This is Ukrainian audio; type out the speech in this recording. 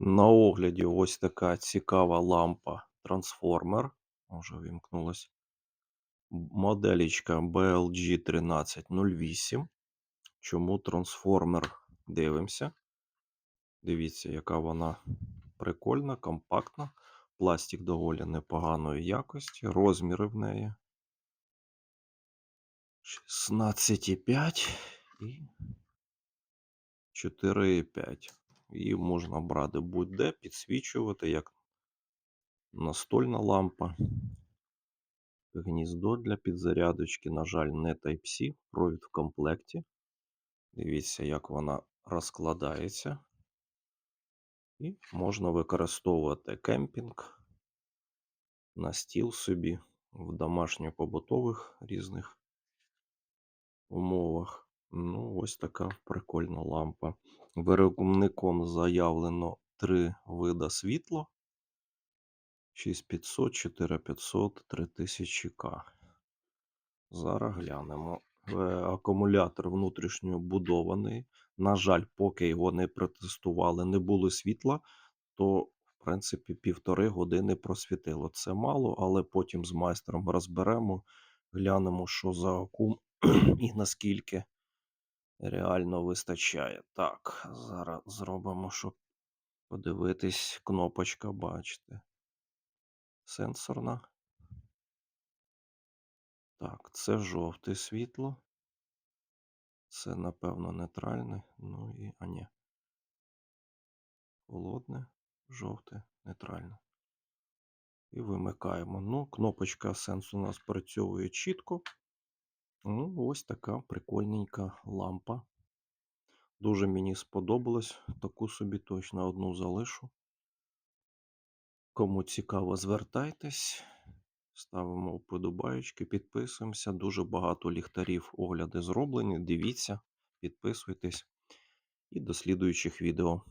На огляді ось така цікава лампа трансформер. Може вимкнулась. М- Моделічка BLG 1308. Чому трансформер? Дивимося. Дивіться, яка вона прикольна, компактна. Пластик доволі непоганої якості. Розміри в неї 16,5 і 4,5. Її можна брати будь-де, підсвічувати, як настольна лампа. Гніздо для підзарядочки, на жаль, не Type-C, провід в комплекті. Дивіться, як вона розкладається. І можна використовувати кемпінг на стіл собі в домашньо-побутових різних умовах. Ну, ось така прикольна лампа. Виробником заявлено три вида світла. 6500, 4500, 3000К. Зараз глянемо. Е, Акумулятор внутрішньо будований. На жаль, поки його не протестували, не було світла, то, в принципі, півтори години просвітило. Це мало, але потім з майстром розберемо, глянемо, що за акум і наскільки реально вистачає. Так, зараз зробимо, щоб подивитись. Кнопочка, бачите. Сенсорна. Так, це жовте світло. Це, напевно, нейтральне. Ну і. А ні. Холодне, жовте, нейтральне. І вимикаємо. Ну, кнопочка сенс у нас працьовує чітко. Ну, ось така прикольненька лампа. Дуже мені сподобалось. Таку собі точно одну залишу. Кому цікаво, звертайтесь. Ставимо вподобаєчки, підписуємося. Дуже багато ліхтарів огляди зроблені. Дивіться, підписуйтесь і до слідуючих відео.